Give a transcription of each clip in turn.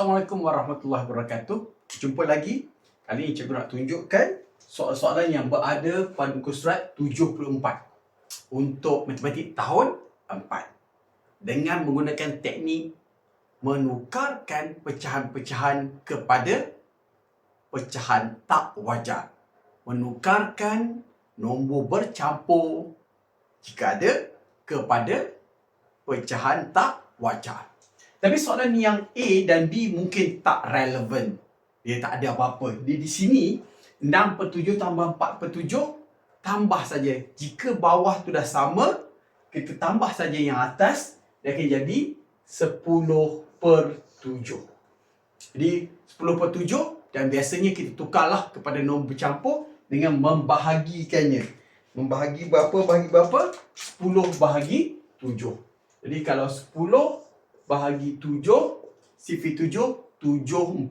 Assalamualaikum warahmatullahi wabarakatuh. Jumpa lagi. Kali ini cikgu nak tunjukkan soalan-soalan yang berada pada muka surat 74 untuk matematik tahun 4 dengan menggunakan teknik menukarkan pecahan-pecahan kepada pecahan tak wajar. Menukarkan nombor bercampur jika ada kepada pecahan tak wajar. Tapi soalan yang A dan B mungkin tak relevan. Dia tak ada apa-apa. Dia di sini 6 per 7 tambah 4 per 7 tambah saja. Jika bawah tu dah sama, kita tambah saja yang atas dia akan jadi 10 per 7. Jadi 10 per 7 dan biasanya kita tukarlah kepada nombor bercampur dengan membahagikannya. Membahagi berapa bahagi berapa? 10 bahagi 7. Jadi kalau 10 bahagi 7, CV7, 7, 14.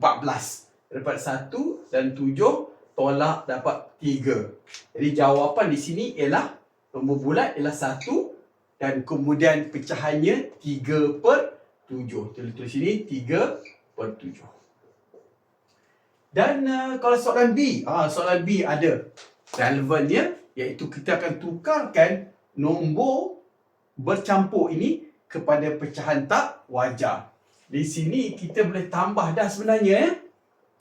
Dapat 1 dan 7, tolak dapat 3. Jadi jawapan di sini ialah nombor bulat ialah 1 dan kemudian pecahannya 3 per 7. Jadi tulis sini 3 per 7. Dan uh, kalau soalan B, ah soalan B ada relevannya iaitu kita akan tukarkan nombor bercampur ini kepada pecahan tak wajar. Di sini kita boleh tambah dah sebenarnya eh.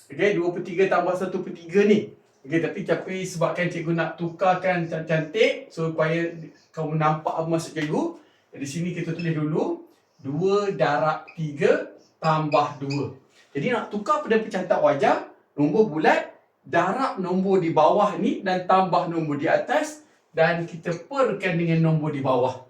Okey, 2 per 3 tambah 1 per 3 ni. Okey, tapi tapi sebabkan cikgu nak tukarkan cantik supaya kamu nampak apa maksud cikgu. Di sini kita tulis dulu 2 darab 3 tambah 2. Jadi nak tukar pada pecahan tak wajar, nombor bulat, darab nombor di bawah ni dan tambah nombor di atas dan kita perkan dengan nombor di bawah.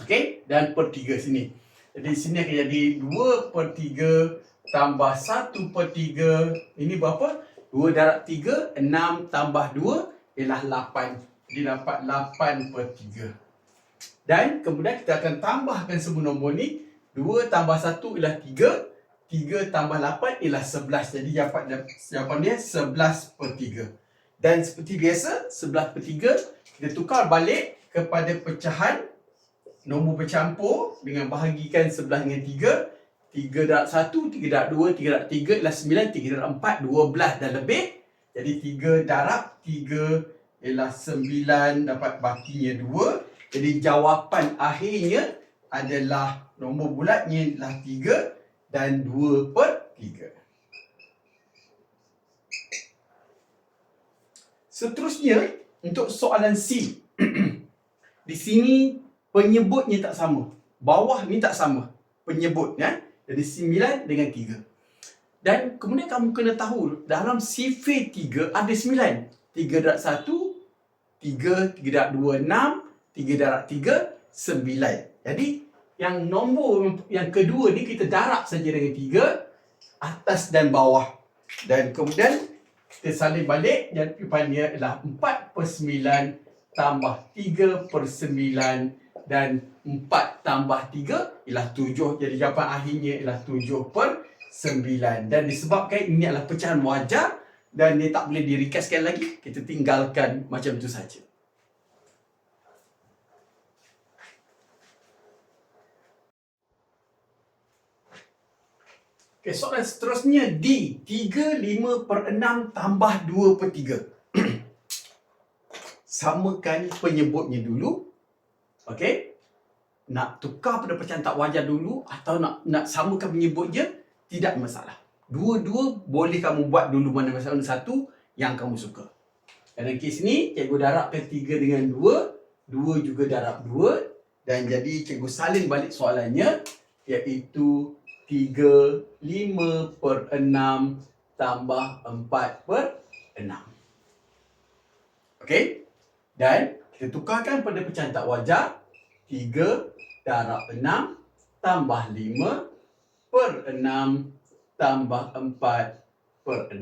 Okey, dan per 3 sini. Jadi sini akan jadi 2 per 3 tambah 1 per 3. Ini berapa? 2 darab 3, 6 tambah 2 ialah 8. Jadi dapat 8 per 3. Dan kemudian kita akan tambahkan semua nombor ni. 2 tambah 1 ialah 3. 3 tambah 8 ialah 11. Jadi dapat jawapan dia 11 per 3. Dan seperti biasa, 11 per 3 kita tukar balik kepada pecahan nombor bercampur dengan bahagikan sebelah dengan 3. 3 darab 1, 3 darab 2, 3 darab 3 ialah 9, 3 darab 4, 12 dan lebih. Jadi 3 darab 3 ialah 9 dapat bakinya 2. Jadi jawapan akhirnya adalah nombor bulatnya adalah 3 dan 2 per 3. Seterusnya untuk soalan C. Di sini penyebutnya tak sama. Bawah ni tak sama penyebut ya. Jadi 9 dengan 3. Dan kemudian kamu kena tahu dalam CV 3 ada 9. 3 darab 1, 3, 3 darab 2, 6, 3 darab 3, 9. Jadi yang nombor yang kedua ni kita darab saja dengan 3 atas dan bawah. Dan kemudian kita salin balik dan jawapannya adalah 4 per 9 tambah 3 per 9 dan 4 tambah 3 ialah 7. Jadi jawapan akhirnya ialah 7 per 9. Dan disebabkan ini adalah pecahan wajar dan dia tak boleh dirikaskan lagi, kita tinggalkan macam itu saja. Okay, soalan seterusnya D. 3, 5 per 6 tambah 2 per 3. Samakan penyebutnya dulu Okey. Nak tukar pada pecahan tak wajar dulu atau nak nak samakan penyebut je tidak masalah. Dua-dua boleh kamu buat dulu mana masalah satu yang kamu suka. Dalam kes ni cikgu darabkan tiga dengan dua, dua juga darab dua dan jadi cikgu salin balik soalannya iaitu tiga lima per enam tambah empat per enam. Okey? Dan kita tukarkan pada pecahan tak wajar 3 darab 6 tambah 5 per 6 tambah 4 per 6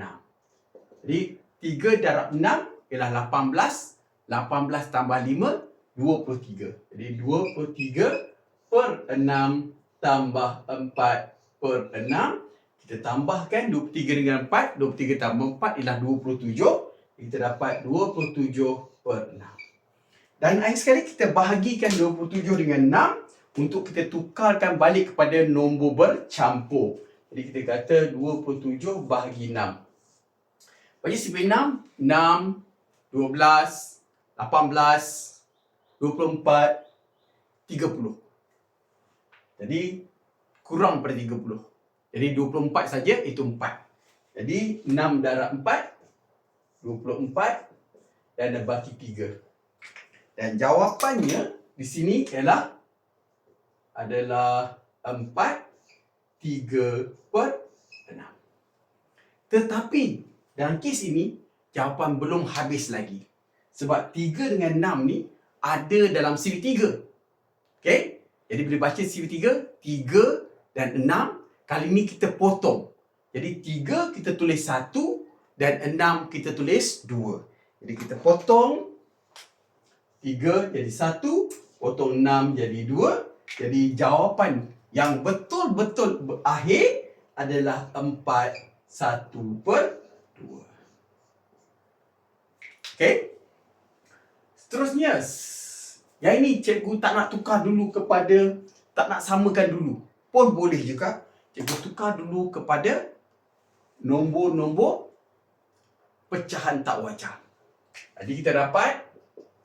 Jadi 3 darab 6 ialah 18 18 tambah 5 23 Jadi 23 per 6 tambah 4 per 6 Kita tambahkan 23 dengan 4 23 tambah 4 ialah 27 Kita dapat 27 per 6 dan akhir sekali kita bahagikan 27 dengan untuk kita tukarkan balik kepada nombor bercampur. Jadi kita kata 27 bahagi 6. Bagi sifir 6, 6, 12, 18, 24, 30. Jadi kurang pada 30. Jadi 24 saja itu 4. Jadi 6 darab 4, 24 dan ada baki 3. Dan jawapannya di sini ialah adalah 4, 3 per 6. Tetapi dalam kes ini jawapan belum habis lagi. Sebab 3 dengan 6 ni ada dalam CV 3. Okey? Jadi bila baca CV 3, 3 dan 6 kali ni kita potong. Jadi 3 kita tulis 1 dan 6 kita tulis 2. Jadi kita potong 3 jadi 1, potong 6 jadi 2. Jadi jawapan yang betul-betul berakhir adalah 4 1 per 2. Okey? Seterusnya, yang ini cikgu tak nak tukar dulu kepada, tak nak samakan dulu. Pun boleh juga. Cikgu tukar dulu kepada nombor-nombor pecahan tak wajar. Jadi kita dapat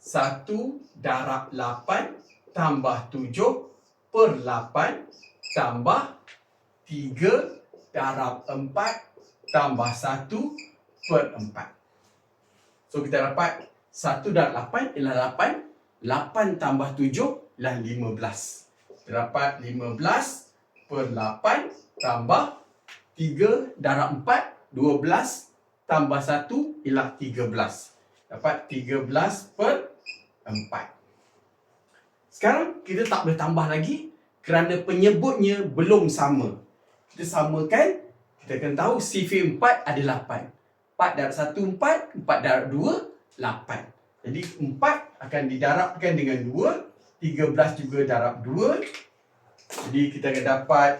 1 darab 8 tambah 7 per 8 tambah 3 darab 4 tambah 1 per 4. So kita dapat 1 darab 8 ialah 8 8 tambah 7 ialah 15. Dapat 15 per 8 tambah 3 darab 4, 12 tambah 1 ialah 13. Dapat 13 per 4. Sekarang kita tak boleh tambah lagi kerana penyebutnya belum sama. Kita samakan, kita akan tahu CV 4 ada 8. 4 darab 1, 4. 4 darab 2, 8. Jadi 4 akan didarabkan dengan 2. 13 juga darab 2. Jadi kita akan dapat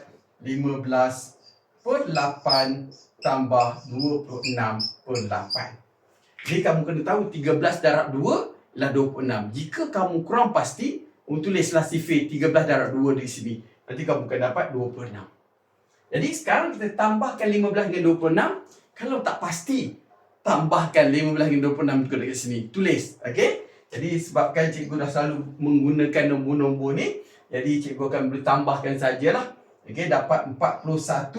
15 per 8 tambah 26 per 8. Jadi kamu kena tahu 13 darab 2 ialah 26. Jika kamu kurang pasti, kamu tulislah sifir 13 darab 2 di sini. Nanti kamu akan dapat 26. Jadi sekarang kita tambahkan 15 dengan 26. Kalau tak pasti, tambahkan 15 dengan 26 juga dekat sini. Tulis. Okay? Jadi sebabkan cikgu dah selalu menggunakan nombor-nombor ni. Jadi cikgu akan boleh tambahkan sajalah. Okay? Dapat 41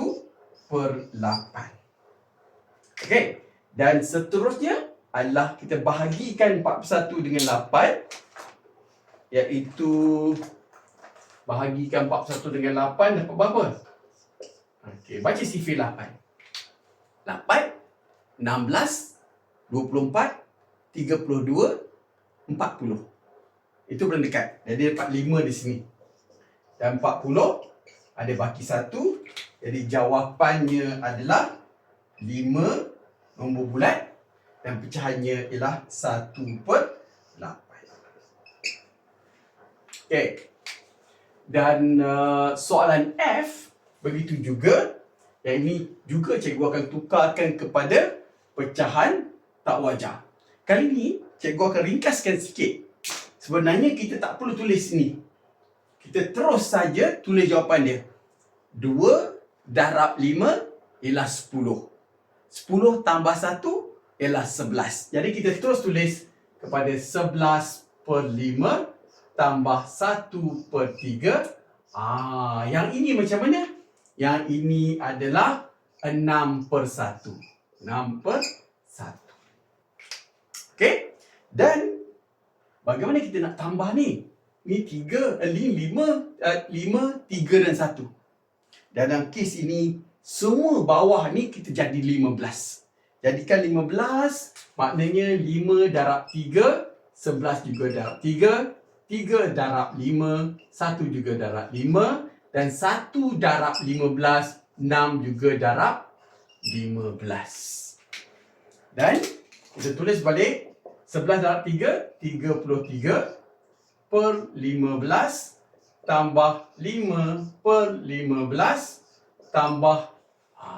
per 8. Okay? Dan seterusnya adalah kita bahagikan 41 dengan 8. Iaitu bahagikan 41 dengan 8 dapat berapa? Okay, baca sifir 8. 8 16, 24, 32, 40. Itu belum dekat. Jadi dapat 5 di sini. Dan 40 ada baki 1. Jadi jawapannya adalah 5 nombor bulat dan pecahannya ialah 1 per 8. Okey. Dan uh, soalan F begitu juga. Yang ini juga cikgu akan tukarkan kepada pecahan tak wajar. Kali ni, cikgu akan ringkaskan sikit. Sebenarnya kita tak perlu tulis ni. Kita terus saja tulis jawapan dia. 2 darab 5 ialah 10. 10 tambah 1 ialah 11. Jadi kita terus tulis kepada 11 per 5 tambah 1 per 3. Ah, yang ini macam mana? Yang ini adalah 6 per 1. 6 per 1. Okey? Dan bagaimana kita nak tambah ni? Ni 3, eh, 5, 5, 3 dan 1. Dalam kes ini, semua bawah ni kita jadi 15. Jadikan 15, maknanya 5 darab 3, 11 juga darab 3, 3 darab 5, 1 juga darab 5, dan 1 darab 15, 6 juga darab 15. Dan kita tulis balik 11 darab 3, 33 per 15 tambah 5 per 15 tambah ha,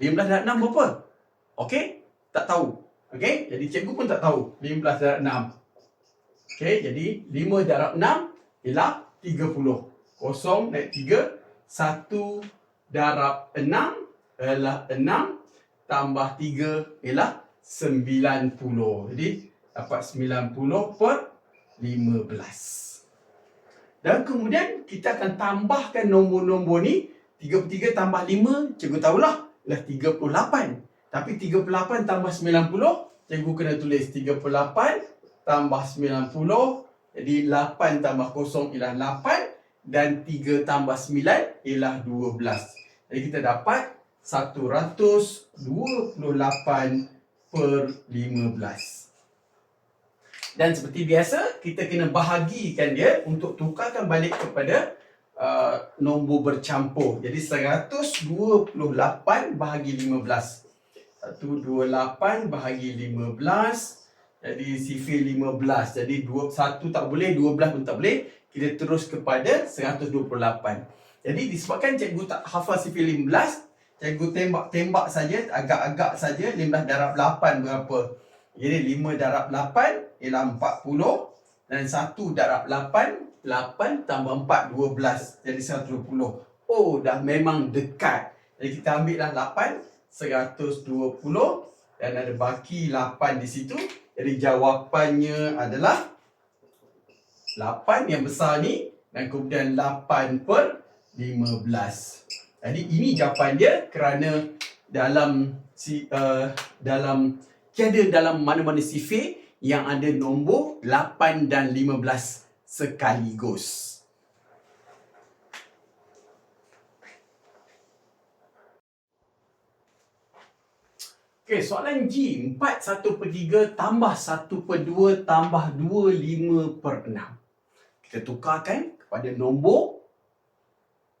15 darab 6 berapa? Okey? Tak tahu. Okey? Jadi cikgu pun tak tahu 15 darab 6. Okey, jadi 5 darab 6 ialah 30. Kosong naik tiga. Satu darab enam ialah enam. Tambah tiga ialah sembilan puluh. Jadi dapat sembilan puluh per lima belas. Dan kemudian kita akan tambahkan nombor-nombor ni. Tiga per tiga tambah lima. Cikgu tahulah. Ialah tiga puluh lapan. Tapi tiga puluh lapan tambah sembilan puluh. Cikgu kena tulis tiga puluh lapan tambah sembilan puluh. Jadi 8 tambah 0 ialah 8 dan 3 tambah 9 ialah 12. Jadi kita dapat 128 per 15. Dan seperti biasa, kita kena bahagikan dia untuk tukarkan balik kepada uh, nombor bercampur. Jadi 128 bahagi 15. 128 bahagi 15 jadi sifir 15. Jadi dua, satu tak boleh, dua belas pun tak boleh. Kita terus kepada 128. Jadi disebabkan cikgu tak hafal sifir 15, cikgu tembak-tembak saja, agak-agak saja 15 darab 8 berapa. Jadi 5 darab 8 ialah 40 dan 1 darab 8 8 tambah 4 12 jadi 120. Oh dah memang dekat. Jadi kita ambil lah 8 120 dan ada baki 8 di situ jadi jawapannya adalah 8 yang besar ni dan kemudian 8 per 15. Jadi ini jawapan dia kerana dalam si uh, dalam tiada dalam mana-mana sifir yang ada nombor 8 dan 15 sekaligus. Okey, soalan G. 4 1 per 3 tambah 1 per 2 tambah 2 5 per 6. Kita tukarkan kepada nombor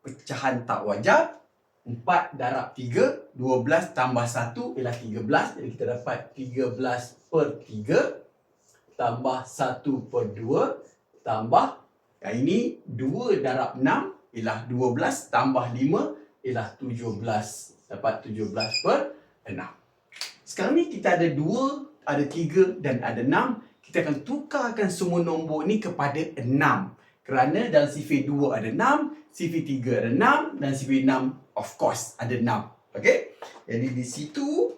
pecahan tak wajar. 4 darab 3, 12 tambah 1 ialah 13. Jadi kita dapat 13 per 3 tambah 1 per 2 tambah yang ini 2 darab 6 ialah 12 tambah 5 ialah 17. Dapat 17 per 6. Sekarang ni kita ada dua, ada tiga dan ada enam. Kita akan tukarkan semua nombor ni kepada enam. Kerana dalam sifir dua ada enam, sifir tiga ada enam dan sifir enam of course ada enam. Okay? Jadi di situ,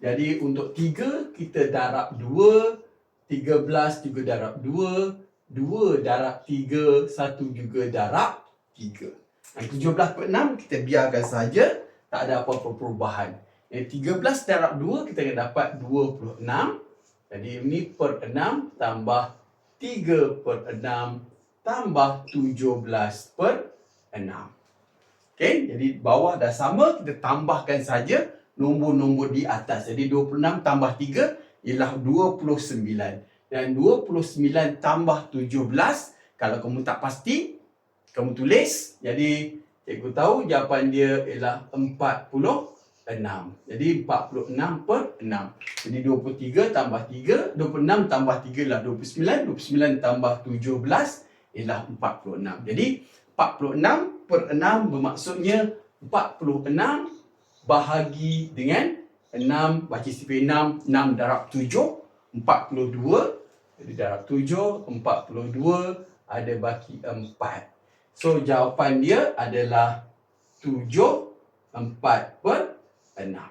jadi untuk tiga kita darab dua, tiga belas juga darab dua, dua darab tiga, satu juga darab tiga. Dan tujuh belas per enam kita biarkan saja, tak ada apa-apa perubahan. Jadi 13 darab 2 kita akan dapat 26. Jadi ini per 6 tambah 3 per 6 tambah 17 per 6. Okey, jadi bawah dah sama, kita tambahkan saja nombor-nombor di atas. Jadi 26 tambah 3 ialah 29. Dan 29 tambah 17, kalau kamu tak pasti, kamu tulis. Jadi cikgu tahu jawapan dia ialah 40 6. Jadi 46 per 6. Jadi 23 tambah 3, 26 tambah 3 ialah 29, 29 tambah 17 ialah 46. Jadi 46 per 6 bermaksudnya 46 bahagi dengan 6, baca sifir 6, 6 darab 7, 42. Jadi darab 7, 42 ada baki 4. So jawapan dia adalah 7, 4 per enam.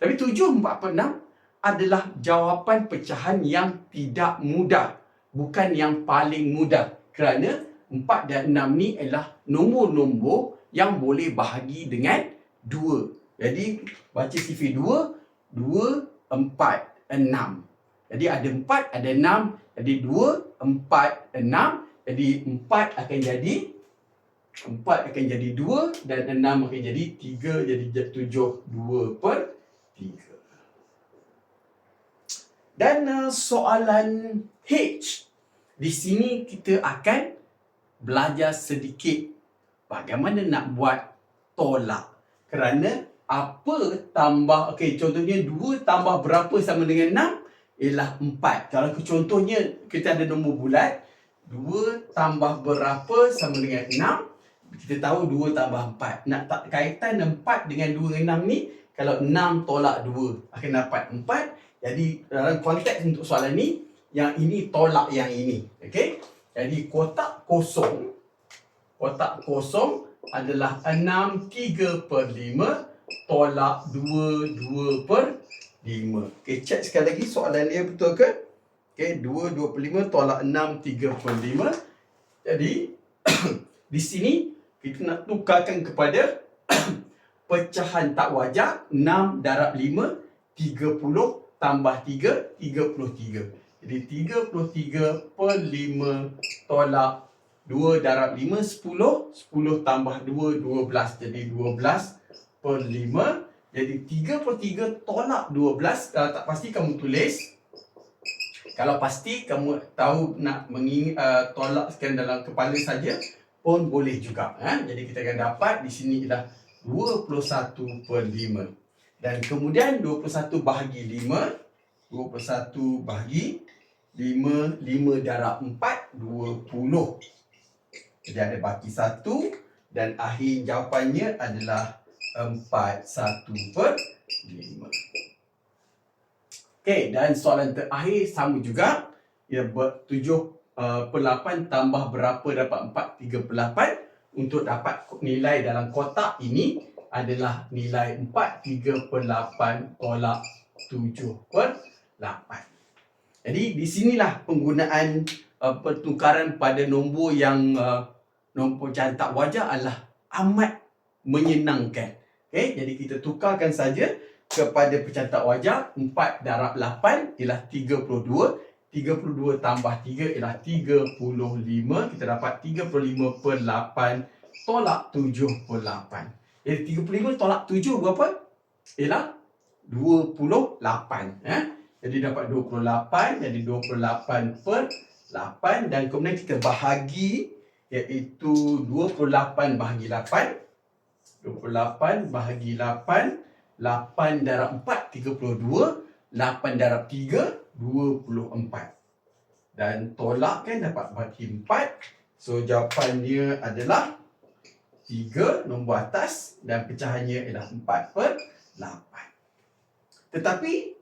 Tapi tujuh empat enam adalah jawapan pecahan yang tidak mudah. Bukan yang paling mudah. Kerana empat dan enam ni adalah nombor-nombor yang boleh bahagi dengan dua. Jadi baca sifir dua, dua, empat, enam. Jadi ada empat, ada enam. Jadi dua, empat, enam. Jadi empat akan jadi Empat akan jadi dua dan enam akan jadi tiga jadi tujuh dua per tiga. Dan uh, soalan H. Di sini kita akan belajar sedikit bagaimana nak buat tolak. Kerana apa tambah, okey contohnya dua tambah berapa sama dengan enam ialah empat. Kalau contohnya kita ada nombor bulat, dua tambah berapa sama dengan kita tahu 2 tambah 4. Nak tak kaitan 4 dengan 2 dengan 6 ni, kalau 6 tolak 2 akan dapat 4. Jadi dalam konteks untuk soalan ni, yang ini tolak yang ini. Okey? Jadi kotak kosong kotak kosong adalah 6 3 per 5 tolak 2 2 per 5. Okey, check sekali lagi soalan dia betul ke? Okey, 2 2 per 5 tolak 6 3 per 5. Jadi di sini kita nak tukarkan kepada pecahan tak wajar 6 darab 5 30 tambah 3 33. Jadi 33 per 5 tolak 2 darab 5 10 10 tambah 2 12 jadi 12 per 5 jadi 3 per 3 tolak 12 kalau tak pasti kamu tulis. Kalau pasti kamu tahu nak mengingat uh, tolakkan dalam kepala saja pun boleh juga ha? jadi kita akan dapat di sini ialah 21 per 5 dan kemudian 21 bahagi 5 21 bahagi 5 5 darab 4 20 jadi ada baki satu dan akhir jawapannya adalah empat satu per lima. Okey, dan soalan terakhir sama juga. Ia tujuh uh, per lapan tambah berapa dapat empat tiga per lapan. Untuk dapat nilai dalam kotak ini adalah nilai empat tiga per lapan tolak tujuh per lapan. Jadi di sinilah penggunaan uh, pertukaran pada nombor yang uh, nombor pecahan tak wajar adalah amat menyenangkan. Okay, jadi kita tukarkan saja kepada pecahan tak wajar 4 darab 8 ialah 32 32 tambah 3 ialah 35 kita dapat 35 per 8 tolak 7 per 8 jadi 35 tolak 7 berapa? ialah 28 eh? jadi dapat 28 jadi 28 per 8 dan kemudian kita bahagi iaitu 28 bahagi 8 28 bahagi 8 8 darab 4 32 8 darab 3 24 dan tolak kan dapat bagi 4 so jawapannya adalah 3 nombor atas dan pecahannya ialah 4 per 8 tetapi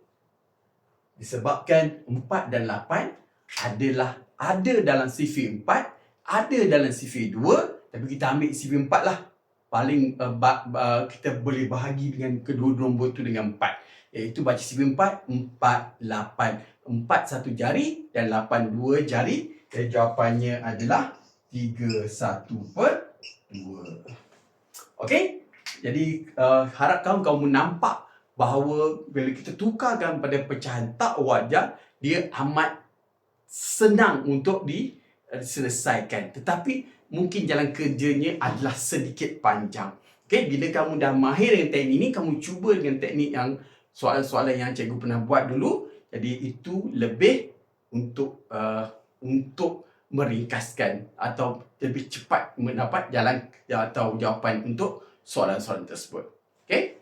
disebabkan 4 dan 8 adalah ada dalam sifir 4 ada dalam CV 2 tapi kita ambil CV 4 lah. Paling uh, ba, uh, kita boleh bahagi dengan kedua nombor tu dengan 4 iaitu baca CV 4 4 8 4 satu jari dan 8 dua jari. Dan jawapannya adalah 3 1 per 2 Okey? Jadi uh, harap kamu kamu nampak bahawa bila kita tukarkan pada pecahan tak wajar dia amat senang untuk di selesaikan. Tetapi mungkin jalan kerjanya adalah sedikit panjang. Okay, bila kamu dah mahir dengan teknik ini, kamu cuba dengan teknik yang soalan-soalan yang cikgu pernah buat dulu. Jadi itu lebih untuk uh, untuk meringkaskan atau lebih cepat mendapat jalan atau jawapan untuk soalan-soalan tersebut. Okay?